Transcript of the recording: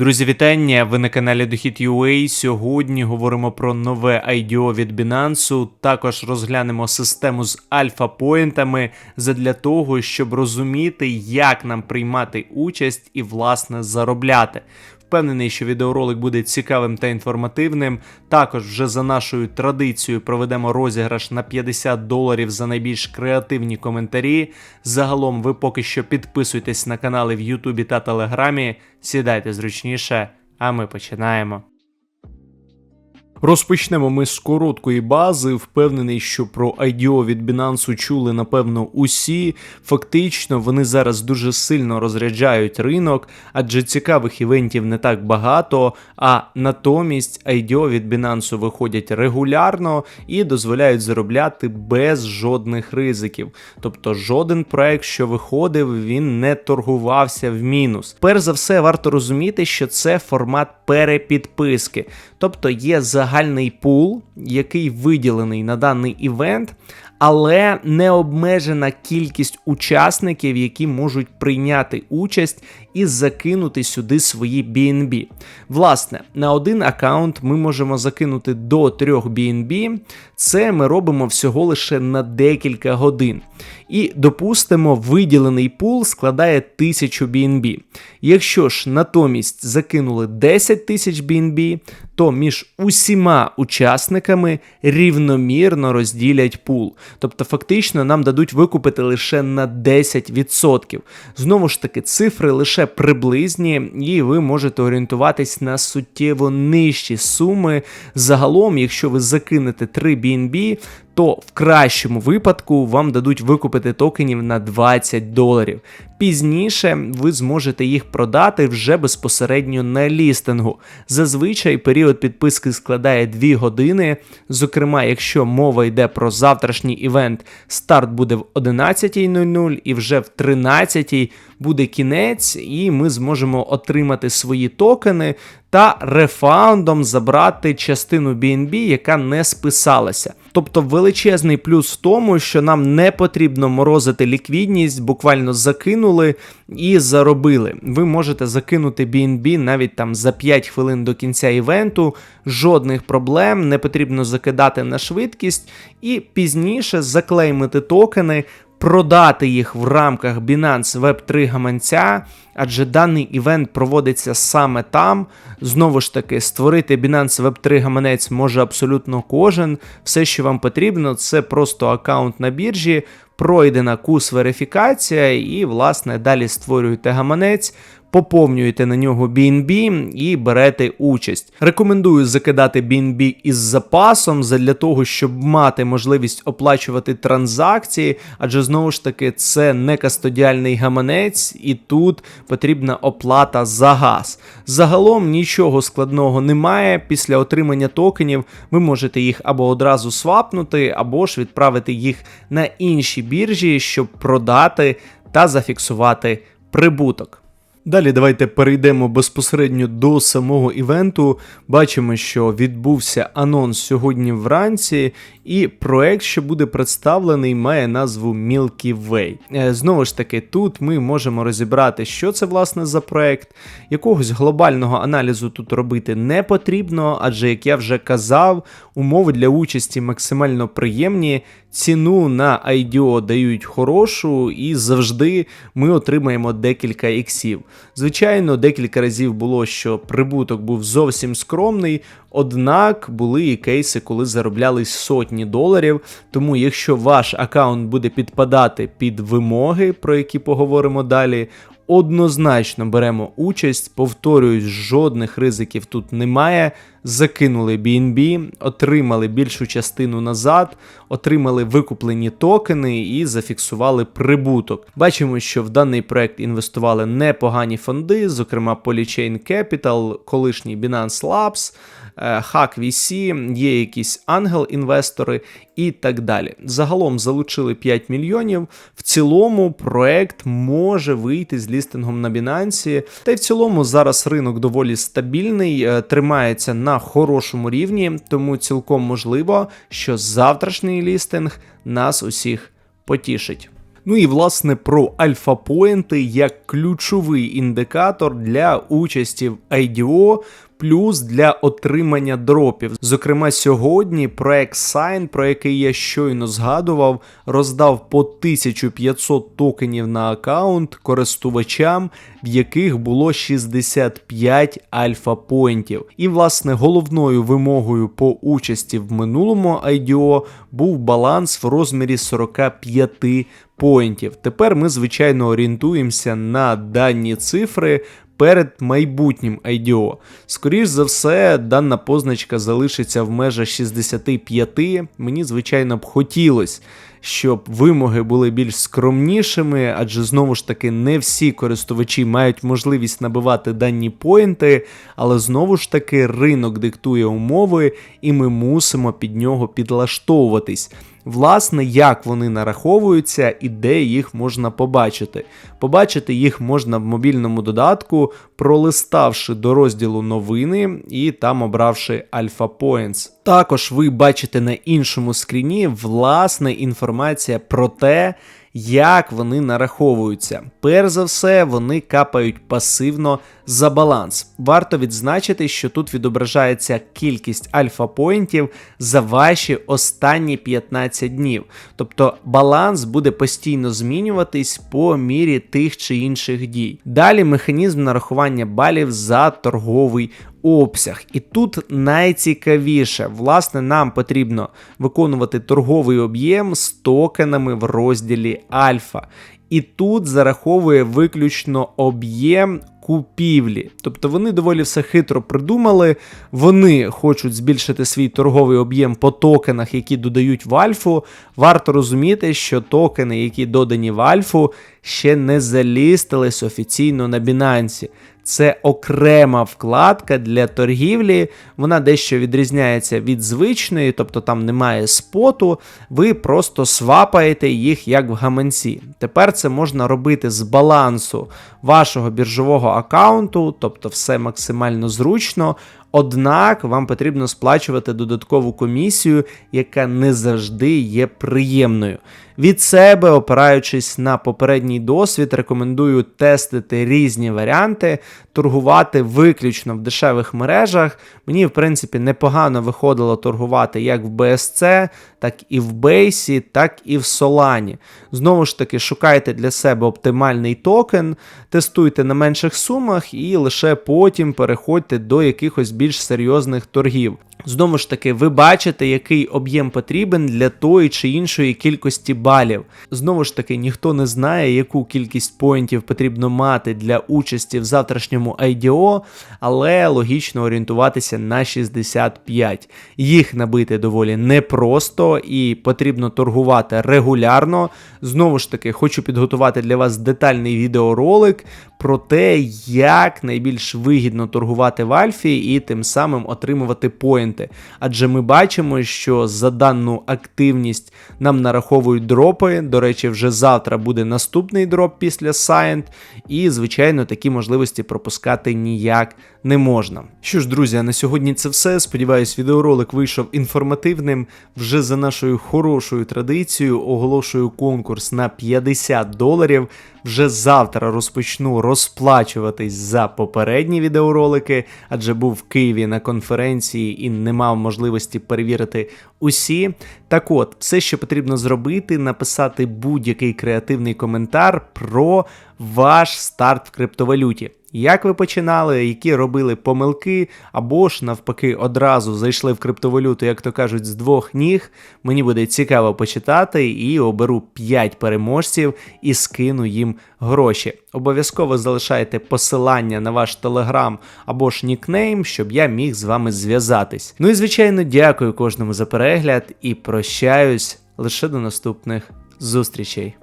Друзі, вітання! Ви на каналі Дохід UA. Сьогодні говоримо про нове IDO від Binance. Також розглянемо систему з альфа-поінтами задля того, щоб розуміти, як нам приймати участь і, власне, заробляти. Впевнений, що відеоролик буде цікавим та інформативним. Також вже за нашою традицією проведемо розіграш на 50 доларів за найбільш креативні коментарі. Загалом ви поки що підписуйтесь на канали в Ютубі та Телеграмі, сідайте зручніше, а ми починаємо. Розпочнемо ми з короткої бази. Впевнений, що про IDO від Binance чули напевно усі. Фактично, вони зараз дуже сильно розряджають ринок, адже цікавих івентів не так багато. А натомість IDO від Binance виходять регулярно і дозволяють заробляти без жодних ризиків. Тобто, жоден проект, що виходив, він не торгувався в мінус. Перш за все, варто розуміти, що це формат перепідписки, тобто є загальний пул, який виділений на даний івент, але не обмежена кількість учасників, які можуть прийняти участь і закинути сюди свої BNB. Власне, на один аккаунт ми можемо закинути до 3 BNB. Це ми робимо всього лише на декілька годин. І допустимо, виділений пул складає 1000 BNB. Якщо ж натомість закинули 10 тисяч BNB, то між усіма учасниками рівномірно розділять пул. Тобто, фактично, нам дадуть викупити лише на 10%. Знову ж таки, цифри лише приблизні, і ви можете орієнтуватись на суттєво нижчі суми. Загалом, якщо ви закинете 3 BNB, то в кращому випадку вам дадуть викупити токенів на 20 доларів. Пізніше ви зможете їх продати вже безпосередньо на лістингу. Зазвичай період підписки складає 2 години. Зокрема, якщо мова йде про завтрашній івент, старт буде в 11.00 і вже в 13.00 буде кінець, і ми зможемо отримати свої токени та рефаундом забрати частину BNB, яка не списалася. Тобто величезний плюс в тому, що нам не потрібно морозити ліквідність, буквально закинули і заробили. Ви можете закинути BNB навіть там за 5 хвилин до кінця івенту, жодних проблем, не потрібно закидати на швидкість і пізніше заклеймити токени продати їх в рамках Binance Web 3 гаманця, адже даний івент проводиться саме там. Знову ж таки, створити Binance Web 3 гаманець може абсолютно кожен. Все, що вам потрібно, це просто аккаунт на біржі, пройдена кус верифікація, і, власне, далі створюєте гаманець поповнюєте на нього BNB і берете участь. Рекомендую закидати BNB із запасом для того, щоб мати можливість оплачувати транзакції, адже знову ж таки це не кастодіальний гаманець, і тут потрібна оплата за газ. Загалом нічого складного немає. Після отримання токенів ви можете їх або одразу свапнути, або ж відправити їх на інші біржі, щоб продати та зафіксувати прибуток. Далі давайте перейдемо безпосередньо до самого івенту. Бачимо, що відбувся анонс сьогодні вранці, і проект, що буде представлений, має назву Milky Way. Е, знову ж таки, тут ми можемо розібрати, що це власне за проект. Якогось глобального аналізу тут робити не потрібно, адже, як я вже казав, умови для участі максимально приємні. Ціну на IDO дають хорошу, і завжди ми отримаємо декілька іксів. Звичайно, декілька разів було, що прибуток був зовсім скромний, однак були і кейси, коли заробляли сотні доларів. Тому, якщо ваш аккаунт буде підпадати під вимоги, про які поговоримо далі, однозначно беремо участь, повторююсь, жодних ризиків тут немає. Закинули BNB, отримали більшу частину назад, отримали викуплені токени і зафіксували прибуток. Бачимо, що в даний проект інвестували непогані фонди, зокрема Polychain Capital, колишній Binance Labs. Hack VC, є якісь ангел-інвестори і так далі. Загалом залучили 5 мільйонів. В цілому проект може вийти з лістингом на Binance. Та й в цілому зараз ринок доволі стабільний, е, тримається на хорошому рівні, тому цілком можливо, що завтрашній лістинг нас усіх потішить. Ну і власне про альфа-поінти як ключовий індикатор для участі в IDO. Плюс для отримання дропів. Зокрема, сьогодні проект Sign, про який я щойно згадував, роздав по 1500 токенів на аккаунт користувачам, в яких було 65 альфа-поінтів. І, власне, головною вимогою по участі в минулому IDO був баланс в розмірі 45 поінтів. Тепер ми, звичайно, орієнтуємося на дані цифри. Перед майбутнім IDO. Скоріш за все, дана позначка залишиться в межах 65. Мені, звичайно, б хотілося, щоб вимоги були більш скромнішими, адже знову ж таки не всі користувачі мають можливість набивати дані поінти, але знову ж таки ринок диктує умови, і ми мусимо під нього підлаштовуватись. Власне, як вони нараховуються і де їх можна побачити. Побачити їх можна в мобільному додатку, пролиставши до розділу новини і там обравши Alpha Points. Також ви бачите на іншому скріні власне інформація про те, як вони нараховуються. Перш за все, вони капають пасивно за баланс. Варто відзначити, що тут відображається кількість альфа-поінтів за ваші останні 15 днів. Тобто баланс буде постійно змінюватись по мірі тих чи інших дій. Далі механізм нарахування балів за торговий обсяг. І тут найцікавіше, власне, нам потрібно виконувати торговий об'єм з токенами в розділі Альфа. І тут зараховує виключно об'єм купівлі. Тобто вони доволі все хитро придумали. Вони хочуть збільшити свій торговий об'єм по токенах, які додають в альфу. Варто розуміти, що токени, які додані в альфу, ще не залістились офіційно на Binance. Це окрема вкладка для торгівлі, вона дещо відрізняється від звичної, тобто там немає споту, ви просто свапаєте їх як в гаманці. Тепер це можна робити з балансу вашого біржового аккаунту, тобто все максимально зручно. Однак вам потрібно сплачувати додаткову комісію, яка не завжди є приємною. Від себе, опираючись на попередній досвід, рекомендую тестити різні варіанти, торгувати виключно в дешевих мережах. Мені, в принципі, непогано виходило торгувати як в BSC, так і в Бейсі, так і в Solana. Знову ж таки, шукайте для себе оптимальний токен, тестуйте на менших сумах і лише потім переходьте до якихось більш серйозних торгів. Знову ж таки, ви бачите, який об'єм потрібен для тої чи іншої кількості балів. Знову ж таки, ніхто не знає, яку кількість поінтів потрібно мати для участі в завтрашньому IDO, але логічно орієнтуватися на 65. Їх набити доволі непросто і потрібно торгувати регулярно. Знову ж таки, хочу підготувати для вас детальний відеоролик про те, як найбільш вигідно торгувати в Альфі і тим самим отримувати поінти. Адже ми бачимо, що за дану активність нам нараховують дропи. До речі, вже завтра буде наступний дроп після Science, і, звичайно, такі можливості пропускати ніяк не можна. Що ж, друзі, на сьогодні це все. Сподіваюсь, відеоролик вийшов інформативним. Вже за нашою хорошою традицією оголошую конкурс на 50 доларів. Вже завтра розпочну розплачуватись за попередні відеоролики, адже був в Києві на конференції і не мав можливості перевірити усі. Так от, все, що потрібно зробити, написати будь-який креативний коментар про ваш старт в криптовалюті. Як ви починали, які робили помилки, або ж навпаки одразу зайшли в криптовалюту, як то кажуть, з двох ніг. Мені буде цікаво почитати і оберу 5 переможців і скину їм гроші. Обов'язково залишайте посилання на ваш телеграм або ж нікнейм, щоб я міг з вами зв'язатись. Ну і звичайно, дякую кожному за перегляд і прощаюсь лише до наступних зустрічей.